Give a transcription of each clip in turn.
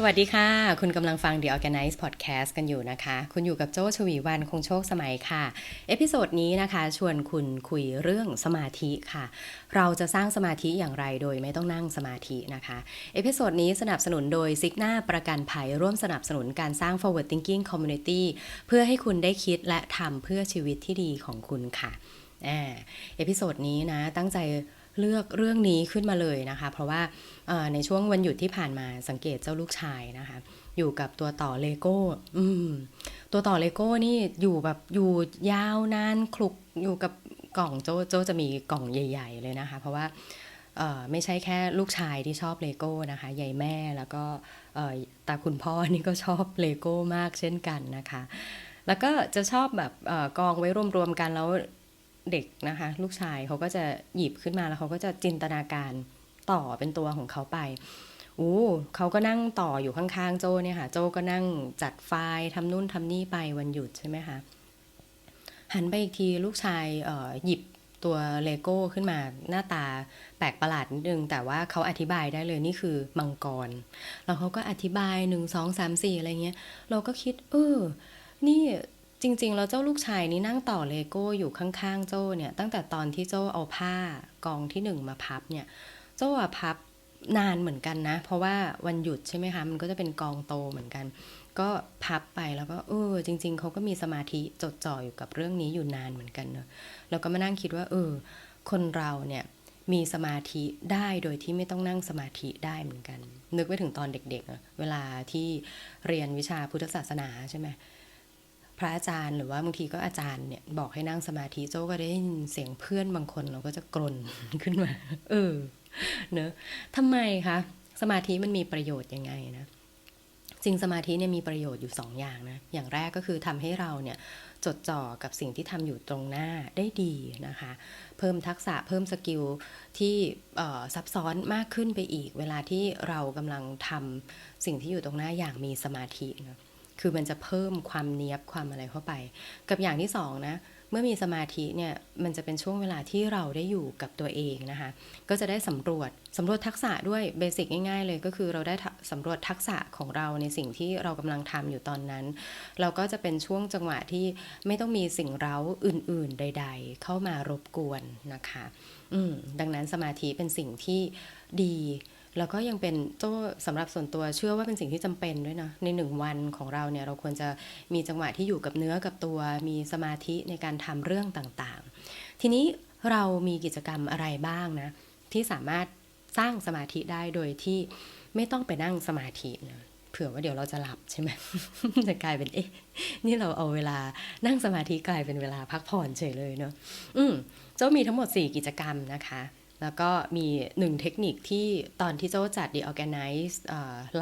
สวัสดีค่ะ คุณกำลังฟัง The Organize Podcast กันอยู่นะคะ คุณอยู่กับโจชวีวันคงโชคสมัยค่ะ เอพิโซดนี้นะคะ ชวนคุณคุยเรื่องสมาธิค่ะ เราจะสร้างสมาธิอย่างไรโดยไม่ต้องนั่งสมาธินะคะ เอพิโซดนี้สนับสนุนโดยซิกหน้าประกันภัยร่วมสนับสนุนการสร้าง forward thinking community เพื่อให้คุณได้คิดและทำเพื่อชีวิตที่ดีของคุณค่ะเอพิโซดนี้นะตั้งใจ เลือกเรื่องนี้ขึ้นมาเลยนะคะ เพราะว่าในช่วงวันหยุดที่ผ่านมาสังเกตเจ้าลูกชายนะคะ อยู่กับตัวต่อเลโก้ตัวต่อเลโก้นี่อยู่แบบอยู่ยาวนานคลุกอยู่กับกล่องโจโจจะมีกล่องใหญ่ ๆ เลยนะคะ เพราะว่าไม่ใช่แค่ลูกชายที่ชอบเลโก้นะคะยายแม่แล้วก็ตาคุณพ่อนี่ก็ชอบเลโก้มากเช่นกันนะคะ แล้วก็จะชอบแบบอกองไว้รวมๆกันแล้ว เด็กนะคะ ลูกชายเขาก็จะหยิบขึ้นมาแล้วเขาก็จะจินตนาการต่อเป็นตัวของเขาไปอู้เขาก็นั่งต่ออยู่ข้างๆโจเนี่ยค่ะ โจก็นั่งจัดไฟล์ทำนู่นทำนี่ไปวันหยุดใช่ไหมคะหันไปอีกทีลูกชายเอ่อหยิบตัวเลโก้ขึ้นมาหน้าตาแปลกประหลาดนิดนึง แต่ว่าเขาอธิบายได้เลยนี่คือมังกร แล้วเขาก็อธิบายหนึ่งสองสามสี่อะไรเงี้ย เราก็คิด เออ นี่ จริง ๆ แล้วเจ้าลูกชายนี่นั่งต่อเลโก้อยู่ข้างๆ โจ้เนี่ย ตั้งแต่ตอนที่โจ้เอาผ้ากองที่หนึ่งมาพับเนี่ย โจ้อะพับนานเหมือนกันนะ เพราะว่าวันหยุดใช่ไหมคะมันก็จะเป็นกองโตเหมือนกัน ก็พับไปแล้วก็เออจริง ๆเขาก็มีสมาธิจดจ่ออยู่กับเรื่องนี้อยู่นานเหมือนกันเนอะแล้วก็มานั่งคิดว่า เออ คนเราเนี่ยมีสมาธิได้โดยที่ไม่ต้องนั่งสมาธิได้เหมือนกัน นึกไปถึงตอนเด็กๆอะเวลาที่เรียนวิชาพุทธศาสนาใช่ไหม พระอาจารย์หรือว่าบางทีก็อาจารย์เนี่ยบอกให้นั่งสมาธิโจ้ก็ได้ยินเสียงเพื่อนบางคนเราก็จะกรนขึ้นมา เออ เนอะทำไมคะสมาธิมันมีประโยชน์ยังไงนะจริงสมาธิเนี่ยมีประโยชน์อยู่สองอย่างนะ อย่างแรกก็คือทำให้เราเนี่ยจดจ่อกับสิ่งที่ทำอยู่ตรงหน้าได้ดีนะคะ เพิ่มทักษะเพิ่มสกิลที่ซับซ้อนมากขึ้นไปอีก เวลาที่เรากำลังทำสิ่งที่อยู่ตรงหน้าอย่างมีสมาธินะ คือมันจะเพิ่มความเนียบความอะไรเข้าไป กับอย่างที่สองนะเมื่อมีสมาธิเนี่ยมันจะเป็นช่วงเวลาที่เราได้อยู่กับตัวเองนะคะ ก็จะได้สำรวจสำรวจทักษะด้วยเบสิกง่ายๆ เลยก็คือเราได้สำรวจทักษะของเราในสิ่งที่เรากำลังทำอยู่ตอนนั้น เราก็จะเป็นช่วงจังหวะที่ไม่ต้องมีสิ่งเร้าอื่นๆ ใด ๆ เข้ามารบกวนนะคะ อืมดังนั้นสมาธิเป็นสิ่งที่ดี แล้วก็ยังเป็นโจ้สำหรับส่วนตัวเชื่อว่าเป็นสิ่งที่จำเป็นด้วยนะในหนึ่งวันของเราเนี่ยเราควรจะมีจังหวะที่อยู่กับเนื้อกับตัว มีสมาธิในการทำเรื่องต่างๆ ทีนี้เรามีกิจกรรมอะไรบ้างนะที่สามารถสร้างสมาธิได้โดยที่ไม่ต้องไปนั่งสมาธินะเผื่อว่าเดี๋ยวเราจะหลับใช่ไหมจะกลายเป็นเอ๊ะนี่เราเอาเวลานั่งสมาธิกลายเป็นเวลาพักผ่อนเฉยเลยเนาะอืมเจ้ามีทั้งหมด 4 กิจกรรมนะคะ แล้วก็มีหนึ่งเทคนิคที่ตอนที่โจ้าจัด The Organize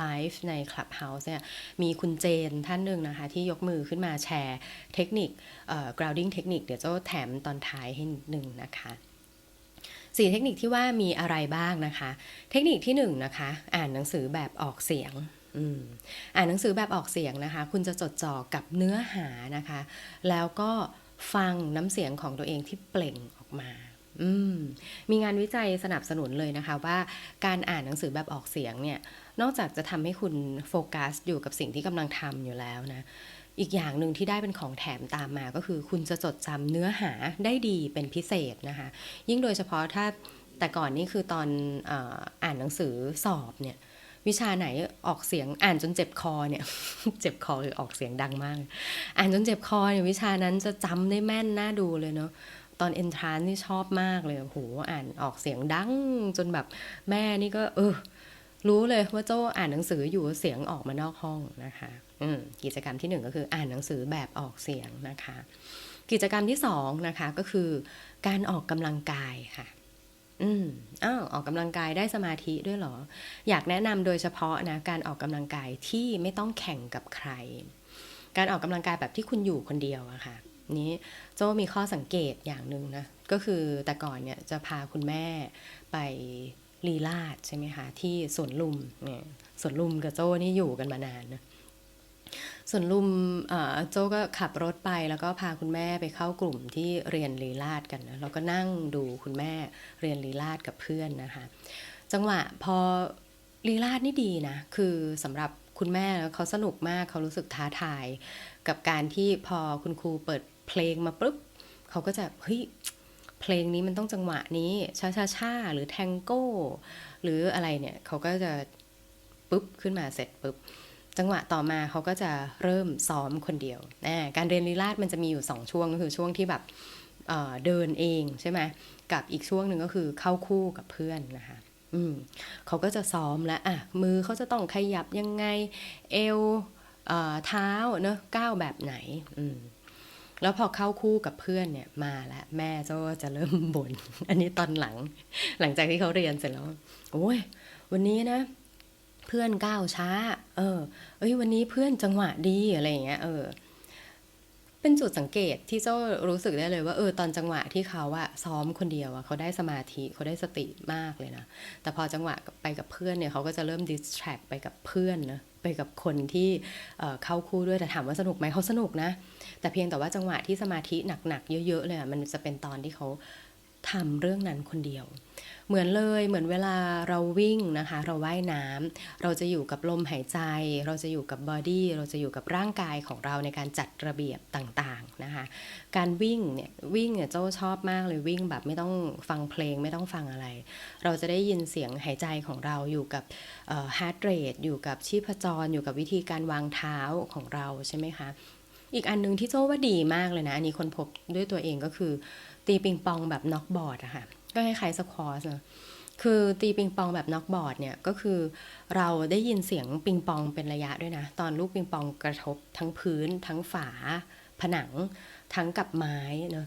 Live ใน Clubhouse เนี่ยมีคุณเจนท่านหนึ่งนะคะ ที่ยกมือขึ้นมาแชร์เทคนิค grounding เทคนิคเดี๋ยวโจ้าแถมตอนท้ายให้หนึ่งนะคะสี่เทคนิคที่ว่ามีอะไรบ้างนะคะ เทคนิคที่หนึ่งนะคะ อ่านหนังสือแบบออกเสียงอ่านหนังสือแบบออกเสียงนะคะ คุณจะจดจ่อกับเนื้อหานะคะ แล้วก็ฟังน้ำเสียงของตัวเองที่เปล่งออกมา อืมมีงานวิจัยสนับสนุนเลยนะคะว่าการอ่านหนังสือแบบออกเสียงเนี่ย นอกจากจะทำให้คุณโฟกัสอยู่กับสิ่งที่กำลังทำอยู่แล้วนะ อีกอย่างหนึ่งที่ได้เป็นของแถมตามมาก็คือคุณจะจดจำเนื้อหาได้ดีเป็นพิเศษนะคะ ยิ่งโดยเฉพาะถ้าแต่ก่อนนี่คือตอนออ่านหนังสือสอบเนี่ยวิชาไหนออกเสียงอ่านจนเจ็บคอเนี่ย เจ็บคอคือออกเสียงดังมาก อ่านจนเจ็บคอเนี่ยวิชานั้นจะจำได้แม่นน่าดูเลยเนาะ ตอนเอนทรานนี่ชอบมากเลยโหอ่านออกเสียงดัง จนแบบแม่นี่ก็ เออ รู้เลยว่าโจ้อ่านหนังสืออยู่เสียงออกมานอกห้องนะคะอืกิจกรรมที่หนึ่งก็คืออ่านหนังสือแบบออกเสียงนะคะ กิจกรรมที่สองนะคะก็คือ การออกกำลังกายค่ะอืมอ้าวออกกำลังกายได้สมาธิด้วยเหรอ อยากแนะนำโดยเฉพาะนะการออกกำลังกายที่ไม่ต้องแข่งกับใคร การออกกำลังกายแบบที่คุณอยู่คนเดียวอะค่ะ นี้โจมีข้อสังเกตอย่างหนึ่งนะ ก็คือแต่ก่อนเนี่ยจะพาคุณแม่ไปลีลาดใช่ไหมคะที่สวนลุมเนี่ยสวนลุมกับโจ้นี่อยู่กันมานานนะส่วนลุมโจ้ก็ขับรถไปแล้วก็พาคุณแม่ไปเข้ากลุ่มที่เรียนลีลาดกันนะเราก็นั่งดูคุณแม่เรียนลีลาดกับเพื่อนนะคะ จังหวะพอลีลาดนี่ดีนะคือสำหรับคุณแม่แล้วเขาสนุกมากเขารู้สึกท้าทาย กับการที่พอคุณครูเปิด เพลงมาปุ๊บเขาก็จะเฮ้ยเพลงนี้มันต้องจังหวะนี้ชาชาชาหรือแทงโก้ หรืออะไรเนี่ยเขาก็จะปุ๊บขึ้นมาเสร็จปุ๊บจังหวะต่อมาเขาก็จะเริ่มซ้อมคนเดียว การเรียนลีลาดมันจะมีอยู่ 2 ช่วงก็คือช่วงที่แบบเเดินเองใช่ไหมกับอีกช่วงหนึ่งก็คือเข้าคู่กับเพื่อนนะคะอืมเขาก็จะซ้อมแล้วอะมือเขาจะต้องขยับยังไงเอวเอ่อเท้าเนอะก้าวแบบไหนอืม แล้วพอเข้าคู่กับเพื่อนเนี่ยมาแล้วแม่ก็จะเริ่มบน่นอันนี้ตอนหลัง หลังจากที่เขาเรียนเสร็จแล้ว โอ้ย วันนี้นะ เพื่อนก้าวช้า เออ เอ้ยวันนี้เพื่อนจังหวะดีอะไรอย่างเงี้ยเออ เป็นจุดสังเกตที่เจ้ารู้สึกได้เลยว่าเออตอนจังหวะที่เขาอะซ้อมคนเดียวอะเขาได้สมาธิเขาได้สติมากเลยนะแต่พอจังหวะไปกับเพื่อนเนี่ยเขาก็จะเริ่มดิสแทรกไปกับเพื่อนนะ ไปกับคนที่เข้าคู่ด้วยแต่ถามว่าสนุกไหมเขาสนุกนะ แต่เพียงแต่ว่าจังหวะที่สมาธิหนักๆเยอะๆเลยอะมันจะเป็นตอนที่เขา ทำเรื่องนั้นคนเดียว เหมือนเลยเหมือนเวลาเราวิ่งนะคะ เราว่ายน้ำเราจะอยู่กับลมหายใจ เราจะอยู่กับบอดี้เราจะอยู่กับร่างกายของเราในการจัดระเบียบต่างๆนะคะ การวิ่งเนี่ยวิ่งเนี่ยเจ้าชอบมากเลยวิ่งแบบไม่ต้องฟังเพลงไม่ต้องฟังอะไร เราจะได้ยินเสียงหายใจของเราอยู่กับฮาร์ดเรทอยู่กับชีพจร อยู่กับวิธีการวางเท้าของเราใช่ไหมคะอีกอันหนึงที่โจ้ว่าดีมากเลยนะ อันนี้คนพบด้วยตัวเองก็คือ ตีปิงปองแบบน็อกบอร์ดอะค่ะก็คล้ายๆสควอชนะคือตีปิงปองแบบน็อกบอร์ดเนี่ยก็คือเราได้ยินเสียงปิงปองเป็นระยะด้วยนะ ตอนลูกปิงปองกระทบทั้งพื้น ทั้งฝา ผนัง ทั้งกับไม้เนอะ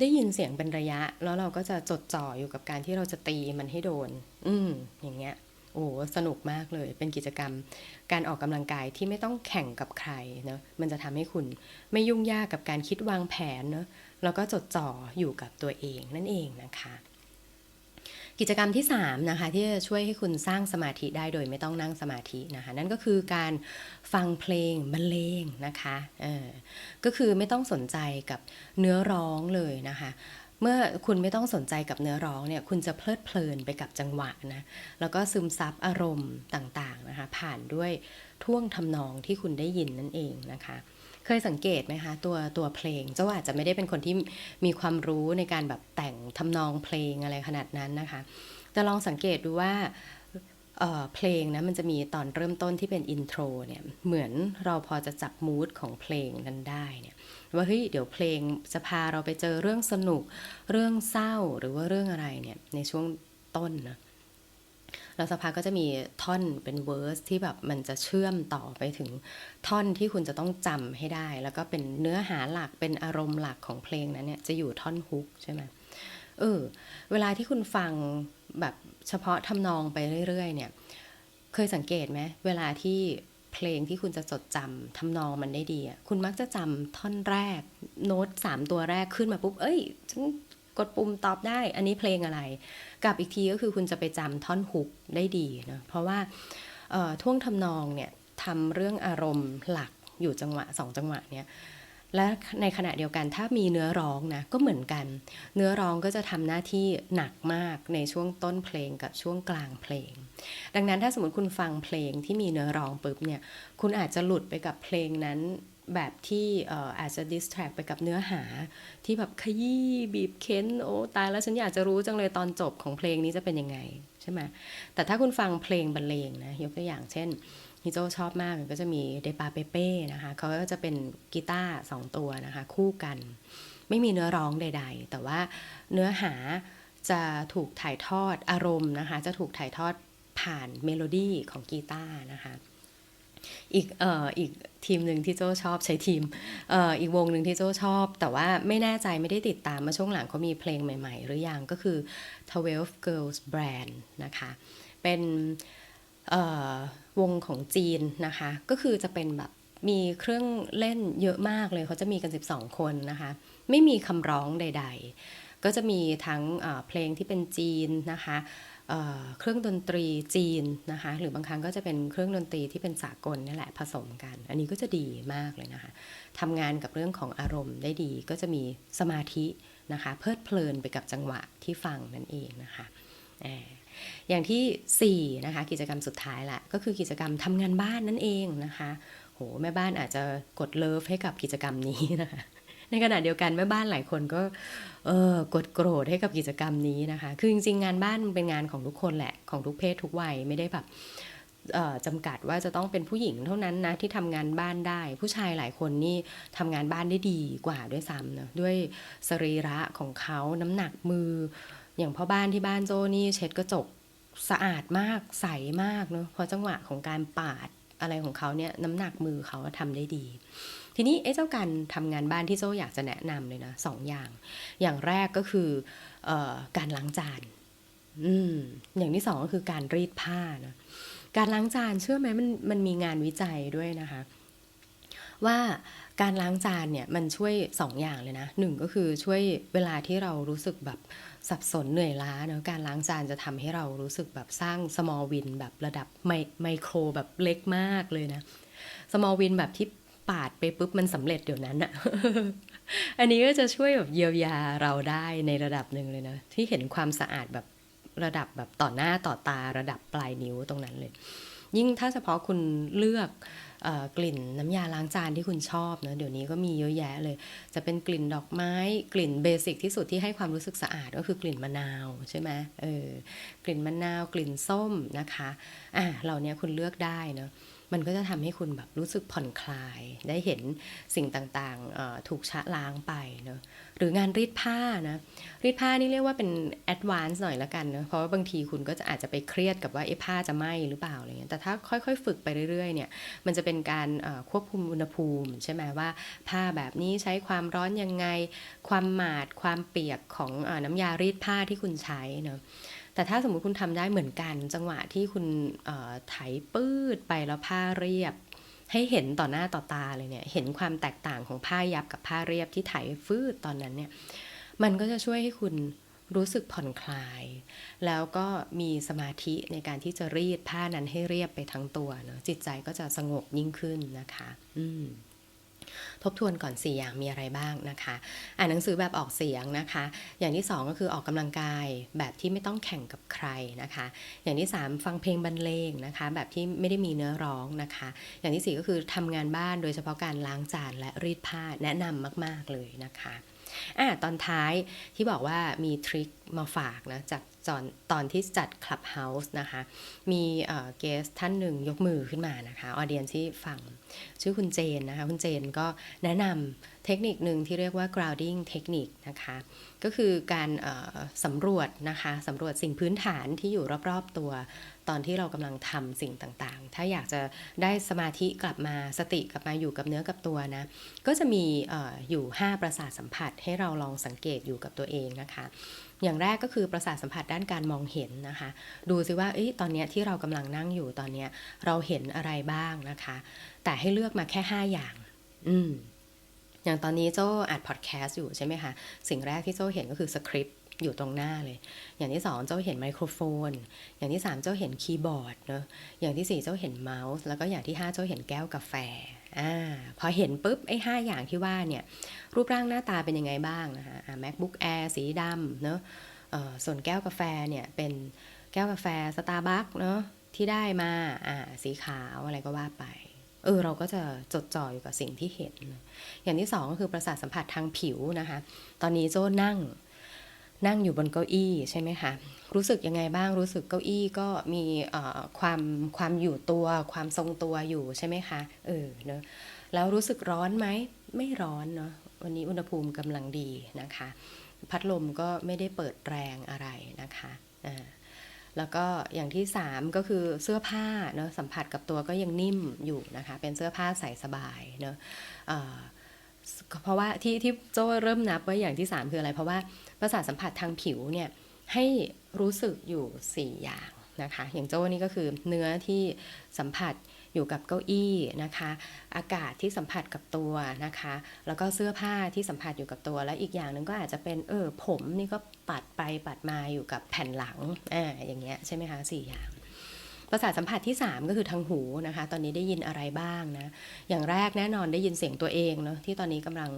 ได้ยินเสียงเป็นระยะ แล้วเราก็จะจดจ่ออยู่กับการที่เราจะตีมันให้โดน อืมอย่างเงี้ยโอ้สนุกมากเลย เป็นกิจกรรม การออกกำลังกายที่ไม่ต้องแข่งกับใครเนอะมันจะทำให้คุณไม่ยุ่งยากกับการคิดวางแผนเนอะ แล้วก็จดจ่ออยู่กับตัวเองนั่นเองนะคะ กิจกรรมที่3นะคะที่จะช่วยให้คุณสร้างสมาธิได้โดยไม่ต้องนั่งสมาธินะคะนั่นก็คือการฟังเพลงบรรเลงนะคะเออก็คือไม่ต้องสนใจกับเนื้อร้องเลยนะคะเมื่อคุณไม่ต้องสนใจกับเนื้อร้องเนี่ยคุณจะเพลิดเพลินไปกับจังหวะนะแล้วก็ซึมซับอารมณ์ต่างๆนะคะผ่านด้วยท่วงทำนองที่คุณได้ยินนั่นเองนะคะ เคยสังเกตไหมคะตัวตัวเพลงเจ้าอาจจะไม่ได้เป็นคนที่มีความรู้ในการแบบแต่งทำนองเพลงอะไรขนาดนั้นนะคะแต่ลองสังเกตดูว่าเเพลงนะมันจะมีตอนเริ่มต้นที่เป็นอินโทรเนี่ยเหมือนเราพอจะจับมูดของเพลงนั้นได้เนี่ยว่าเฮ้ยเดี๋ยวเพลงจะพาเราไปเจอเรื่องสนุกเรื่องเศร้าหรือว่าเรื่องอะไรเนี่ยในช่วงต้นนะ แล้วสักพักก็จะมีท่อนเป็นเวอร์สที่แบบมันจะเชื่อมต่อไปถึงท่อนที่คุณจะต้องจำให้ได้ แล้วก็เป็นเนื้อหาหลักเป็นอารมณ์หลักของเพลงนั้นเนี่ยจะอยู่ท่อนฮุกใช่ไหมเออเวลาที่คุณฟังแบบเฉพาะทำนองไปเรื่อย ๆ เนี่ย เคยสังเกตไหมเวลาที่เพลงที่คุณจะจดจำทำนองมันได้ดีอะคุณมักจะจำท่อนแรก โน้ตสามตัวแรกขึ้นมาปุ๊บ เอ้ยฉัน กดปุ่มตอบได้ อันนี้เพลงอะไร กับอีกทีก็คือคุณจะไปจำท่อนฮุกได้ดีนะเพราะว่าท่วงทำนองเนี่ยทำเรื่องอารมณ์หลักอยู่จังหวะสองจังหวะเนี่ยและในขณะเดียวกันถ้ามีเนื้อร้องนะก็เหมือนกัน เนื้อร้องก็จะทำหน้าที่หนักมากในช่วงต้นเพลงกับช่วงกลางเพลง ดังนั้นถ้าสมมติคุณฟังเพลงที่มีเนื้อร้องปุ๊บเนี่ยคุณอาจจะหลุดไปกับเพลงนั้น แบบที่เอ่ออาจจะดิสแทรกไปกับเนื้อหา ที่แบบขยี้บีบเค้น โอ้ตายแล้วฉันอยากจะรู้จังเลยตอนจบของเพลงนี้จะเป็นยังไง ใช่ไหมแต่ถ้าคุณฟังเพลงบรรเลงนะยกตัวอย่างเช่นฮิโจชอบมากก็จะมีเดปาเปเป้นะคะเขาก็จะเป็นกีตาร์สองตัวนะคะ คู่กัน ไม่มีเนื้อร้องใด ๆ แต่ว่าเนื้อหาจะถูกถ่ายทอดอารมณ์นะคะ จะถูกถ่ายทอดผ่านเมโลดี้ของกีตาร์นะคะ อีกเอ่ออีกทีมหนึ่งที่โจชอบใช้ทีมเอ่ออีกวงหนึ่งที่โจชอบ แต่ว่าไม่แน่ใจไม่ได้ติดตามมาช่วงหลังเขามีเพลงใหม่ ๆ หรือยังก็คือ12 Girls Brand นะคะ เป็นเอ่อวงของจีนนะคะ ก็คือจะเป็นแบบมีเครื่องเล่นเยอะมากเลยเขาจะมีกัน 12 คนนะคะ ไม่มีคำร้องใด ๆ ก็จะมีทั้งเพลงที่เป็นจีนนะคะ เครื่องดนตรีจีนนะคะหรือบางครั้งก็จะเป็นเครื่องดนตรีที่เป็นสากลนี่แหละผสมกัน อันนี้ก็จะดีมากเลยนะคะทำงานกับเรื่องของอารมณ์ได้ดีก็จะมีสมาธินะคะเพลิดเพลินไปกับจังหวะที่ฟังนั่นเองนะคะอ่าอย่างที่4นะคะกิจกรรมสุดท้ายละก็คือกิจกรรมทำงานบ้านนั่นเองนะคะโหแม่บ้านอาจจะกดเลิฟให้กับกิจกรรมนี้นะคะ ในขณะเดียวกันแม่บ้านหลายคนก็เออกดโกรธให้กับกิจกรรมนี้นะคะ คือจริงๆ งานบ้านมันเป็นงานของทุกคนแหละของทุกเพศทุกวัยไม่ได้แบบจำกัดว่าจะต้องเป็นผู้หญิงเท่านั้นนะที่ทำงานบ้านได้ ผู้ชายหลายคนนี่ทำงานบ้านได้ดีกว่าด้วยซ้ำเนอะด้วยสรีระของเขาน้ำหนักมือ อย่างพ่อบ้านที่บ้านโจนี่เช็ดกระจกสะอาดมากใสมากเนอะพราะจังหวะของการปาดอะไรของเขาเนี่ยน้ำหนักมือเขาทำได้ดี ทีนี้ไอ้เจ้าการทำงานบ้านที่โจ้อยากจะแนะนำเลยนะสองอย่าง อย่างแรกก็คือออการล้างจานอืมอย่างที่สองก็คือการรีดผ้านะการล้างจานเชื่อไหมมันมันมีงานวิจัยด้วยนะคะ ว่าการล้างจานเนี่ยมันช่วยสองอย่างเลยนะหนึ่งก็คือช่วยเวลาที่เรารู้สึกแบบสับสนเหนื่อยล้าเนอะการล้างจานจะทำให้เรารู้สึกแบบสร้าง small win แบบระดับไมไมโครแบบเล็กมากเลยนะ small win แบบที่ ปาดไปปุ๊บมันสำเร็จเดี๋ยวนั้นอะอันนี้ก็จะช่วยแบบเยียวยาเราได้ในระดับหนึ่งเลยนะ ที่เห็นความสะอาดแบบระดับแบบต่อหน้าต่อตาระดับปลายนิ้วตรงนั้นเลย ยิ่งถ้าเฉพาะคุณเลือกอกลิ่นน้ำยาล้างจานที่คุณชอบนะเดี๋ยวนี้ก็มีเยอะแยะเลย จะเป็นกลิ่นดอกไม้กลิ่นเบสิกที่สุดที่ให้ความรู้สึกสะอาดก็คือกลิ่นมะนาวใช่ไหมเออกลิ่นมะนาว กลิ่นส้มนะคะอะเหล่านี้คุณเลือกได้เนอะ มันก็จะทำให้คุณแบบรู้สึกผ่อนคลาย ได้เห็นสิ่งต่างๆถูกชะล้างไปเนอะหรืองานรีดผ้านะรีดผ้านี่เรียกว่าเป็นแอดวานซ์หน่อยละกันเนอะเพราะว่าบางทีคุณก็จะอาจจะไปเครียดกับว่าเอ๊ะผ้าจะไหมหรือเปล่าอะไรเงี้ยแต่ถ้าค่อยๆ ฝึกไปเรื่อยๆเนี่ยมันจะเป็นการควบคุมอุณหภูมิใช่ไหมว่าผ้าแบบนี้ใช้ความร้อนยังไง ความหมาดความเปียกของอน้ำยารีดผ้าที่คุณใช้เนอะ แต่ถ้าสมมุติคุณทำได้เหมือนกัน จังหวะที่คุณเอ่อไถปื้ดไปแล้วผ้าเรียบ ให้เห็นต่อหน้าต่อตาเลยเนี่ย เห็นความแตกต่างของผ้ายับกับผ้าเรียบที่ไถฟืดตอนนั้นเนี่ย มันก็จะช่วยให้คุณรู้สึกผ่อนคลาย แล้วก็มีสมาธิในการที่จะรีดผ้านั้นให้เรียบไปทั้งตัวเนอะจิตใจก็จะสงบยิ่งขึ้นนะคะ อืม ทบทวนก่อน 4 อย่างมีอะไรบ้างนะคะ อ่านหนังสือแบบออกเสียงนะคะ อย่างที่ 2 ก็คือออกกำลังกายแบบที่ไม่ต้องแข่งกับใครนะคะ อย่างที่ 3 ฟังเพลงบรรเลงนะคะ แบบที่ไม่ได้มีเนื้อร้องนะคะ อย่างที่ 4 ก็คือทำงานบ้านโดยเฉพาะการล้างจานและรีดผ้าแนะนำมาก ๆเลยนะคะอะตอนท้ายที่บอกว่ามีทริคมาฝากนะจาก ตอนตอนที่จัด Clubhouse นะคะ มีเกสท่านหนึ่งยกมือขึ้นมานะคะ ออเดียนที่ฟังชื่อคุณเจนนะคะ คุณเจนก็แนะนำเทคนิคหนึ่งที่เรียกว่า grounding เทคนิคนะคะ ก็คือการสำรวจนะคะสำรวจสิ่งพื้นฐานที่อยู่รอบๆตัว ตอนที่เรากำลังทำสิ่งต่างๆ ถ้าอยากจะได้สมาธิกลับมาสติกลับมาอยู่กับเนื้อกับตัวนะ ก็จะมีอออยู่ 5 ประสาทสัมผัสให้เราลองสังเกตอยู่กับตัวเองนะคะ อย่างแรกก็คือประสาทสัมผัสด้านการมองเห็นนะคะ ดูซิว่าอตอนนี้ที่เรากำลังนั่งอยู่ตอนนี้เราเห็นอะไรบ้างนะคะ แต่ให้เลือกมาแค่ 5 อย่าง อืมอย่างตอนนี้โจ้อัดพอดแคสต์อยู่ใช่ไหมคะ สิ่งแรกที่โจ้เห็นก็คือสคริปต์อยู่ตรงหน้าเลย อย่างที่สองโจ้เห็นไมโครโฟน อย่างที่สามโจ้เห็นคีย์บอร์ดเนอะอย่างที่สี่โจ้เห็นเมาส์ แล้วก็อย่างที่ห้าโจ้เห็นแก้วกาแฟ อพอเห็นปุ๊บไอ้ห้าอย่างที่ว่าเนี่ยรูปร่างหน้าตาเป็นยังไงบ้างนะคะ macbook air สีดำเนอะส่วนแก้วกาแฟเนี่ยเป็นแก้วกาแฟสตาร์บัคเนอะที่ได้มาอ่าสีขาวอะไรก็ว่าไปเออเราก็จะจดจ่ออยู่กับสิ่งที่เห็น อย่างที่สองก็คือประสาทสัมผัสทางผิวนะคะ ตอนนี้โจ้นั่ง นั่งอยู่บนเก้าอี้ใช่ไหมคะรู้สึกยังไงบ้างรู้สึกเก้าอี้ก็มีความความอยู่ตัว ความทรงตัวอยู่ใช่ไหมคะเออเนอะแล้วรู้สึกร้อนไหมไม่ร้อนเนาะวันนี้อุณหภูมิกำลังดีนะคะ พัดลมก็ไม่ได้เปิดแรงอะไรนะคะอ่าแล้วก็อย่างที่ 3 ก็คือเสื้อผ้าเนอะสัมผัสกับตัวก็ยังนิ่มอยู่นะคะเป็นเสื้อผ้าใส่สบายเนอะเเพราะว่าที่ที่โจ้เริ่มนับว่าอย่างที่ 3 คืออะไร เพราะว่า ประสาทสัมผัสทางผิวเนี่ยให้รู้สึกอยู่ 4 อย่างนะคะ อย่างโจ้นี่ก็คือเนื้อที่สัมผัสอยู่กับเก้าอี้นะคะ อากาศที่สัมผัสกับตัวนะคะ แล้วก็เสื้อผ้าที่สัมผัสอยู่กับตัว และอีกอย่างหนึ่งก็อาจจะเป็นเออผมนี่ก็ปัดไปปัดมาอยู่กับแผ่นหลังอ่าอย่างเงี้ยใช่ไหมคะสี่อย่างประสาทสัมผัสที่ 3 ก็คือทางหูนะคะ ตอนนี้ได้ยินอะไรบ้างนะ อย่างแรกแน่นอนได้ยินเสียงตัวเองเนาะที่ตอนนี้กำลัง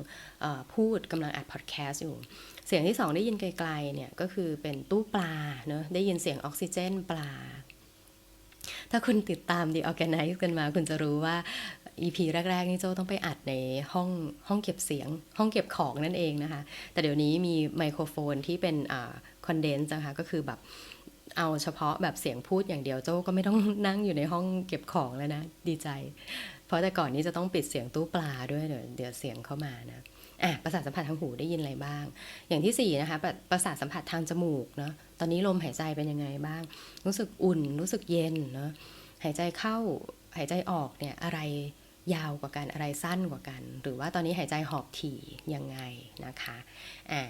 พูดกำลังอัดพอดแคสต์อยู่ เสียงที่2ได้ยินไกลๆเนี่ยก็คือเป็นตู้ปลาเนาะได้ยินเสียงออกซิเจนปลา ถ้าคุณติดตาม The Organize กันมาคุณจะรู้ว่า EP แรก ๆ นี่โจต้องไปอัดในห้องห้องเก็บเสียง ห้องเก็บของนั่นเองนะคะ แต่เดี๋ยวนี้มีไมโครโฟนที่เป็นคอนเดนซ์นะคะก็คือแบบเอาเฉพาะแบบเสียงพูดอย่างเดียวโจ้ก็ไม่ต้องนั่งอยู่ในห้องเก็บของแล้วนะ ดีใจ เพราะแต่ก่อนนี้จะต้องปิดเสียงตู้ปลาด้วยเดี๋ยวเดี๋ยวเสียงเข้ามานะ อะประสาทสัมผัสทางหูได้ยินอะไรบ้าง อย่างที่สี่นะคะประประสาทสัมผัสทางจมูกเนาะตอนนี้ลมหายใจเป็นยังไงบ้าง รู้สึกอุ่นรู้สึกเย็นเนาะหายใจเข้าหายใจออกเนี่ยอะไรยาวกว่ากันอะไรสั้นกว่ากัน หรือว่าตอนนี้หายใจหอบถี่ยังไงนะคะอ่า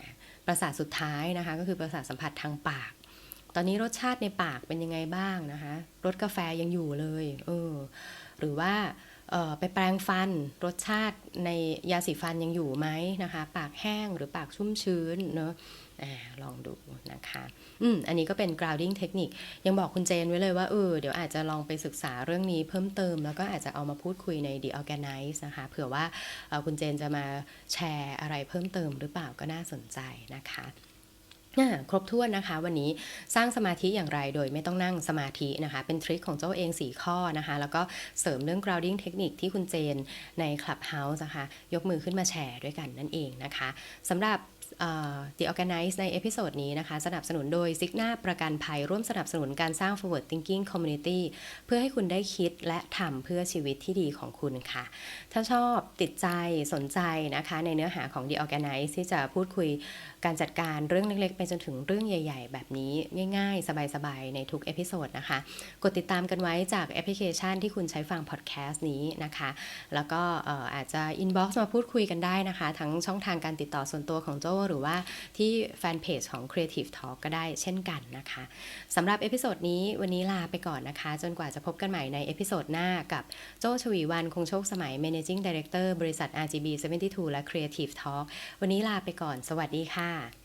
ประสาทสุดท้ายนะคะก็คือประสาทสัมผัสทางปาก ตอนนี้รสชาติในปากเป็นยังไงบ้างนะคะรสกาแฟยังอยู่เลยเออหรือว่า ไปแปรงฟันรสชาติในยาสีฟันยังอยู่ไหมนะคะ ปากแห้งหรือปากชุ่มชื้นเนอะอลองดูนะคะอืมอันนี้ก็เป็น grounding technique ยังบอกคุณเจนไว้เลยว่าเออเดี๋ยวอาจจะลองไปศึกษาเรื่องนี้เพิ่มเติม แล้วก็อาจจะเอามาพูดคุยใน The Organize นะคะเผื่อว่าคุณเจนจะมาแชร์อะไรเพิ่มเติมหรือเปล่าก็น่าสนใจนะคะ ครบถ้วนนะคะ วันนี้สร้างสมาธิอย่างไรโดยไม่ต้องนั่งสมาธินะคะ เป็นทริคของเจ้าเอง 4 ข้อนะคะ แล้วก็เสริมเรื่อง grounding เทคนิคที่คุณเจนใน Clubhouse นะคะ ยกมือขึ้นมาแชร์ด้วยกันนั่นเองนะคะสำหรับ The Organize ในเอพิโซดนี้นะคะ สนับสนุนโดยซิกนาประกันภัยร่วมสนับสนุนการสร้าง forward thinking community เพื่อให้คุณได้คิดและทำเพื่อชีวิตที่ดีของคุณค่ะ ถ้าชอบติดใจสนใจนะคะ ในเนื้อหาของ The Organize ที่จะพูดคุย การจัดการเรื่องเล็กๆ ไปจนถึงเรื่องใหญ่ ๆ แบบนี้ง่ายๆ สบายๆ ในทุกเอพิโซดนะคะ กดติดตามกันไว้จากแอปพลิเคชันที่คุณใช้ฟังพอดแคสต์นี้นะคะ แล้วก็อาจจะอินบ็อกซ์มาพูดคุยกันได้นะคะ ทั้งช่องทางการติดต่อส่วนตัวของโจหรือว่าที่แฟนเพจของ Creative Talk ก็ได้เช่นกันนะคะสำหรับเอพิโซดนี้วันนี้ลาไปก่อนนะคะ จนกว่าจะพบกันใหม่ในเอพิโซดหน้ากับโจชวีวันคงโชคสมัย Managing Director บริษัท RGB 72 และ Creative Talk วันนี้ลาไปก่อน สวัสดีค่ะค่ะ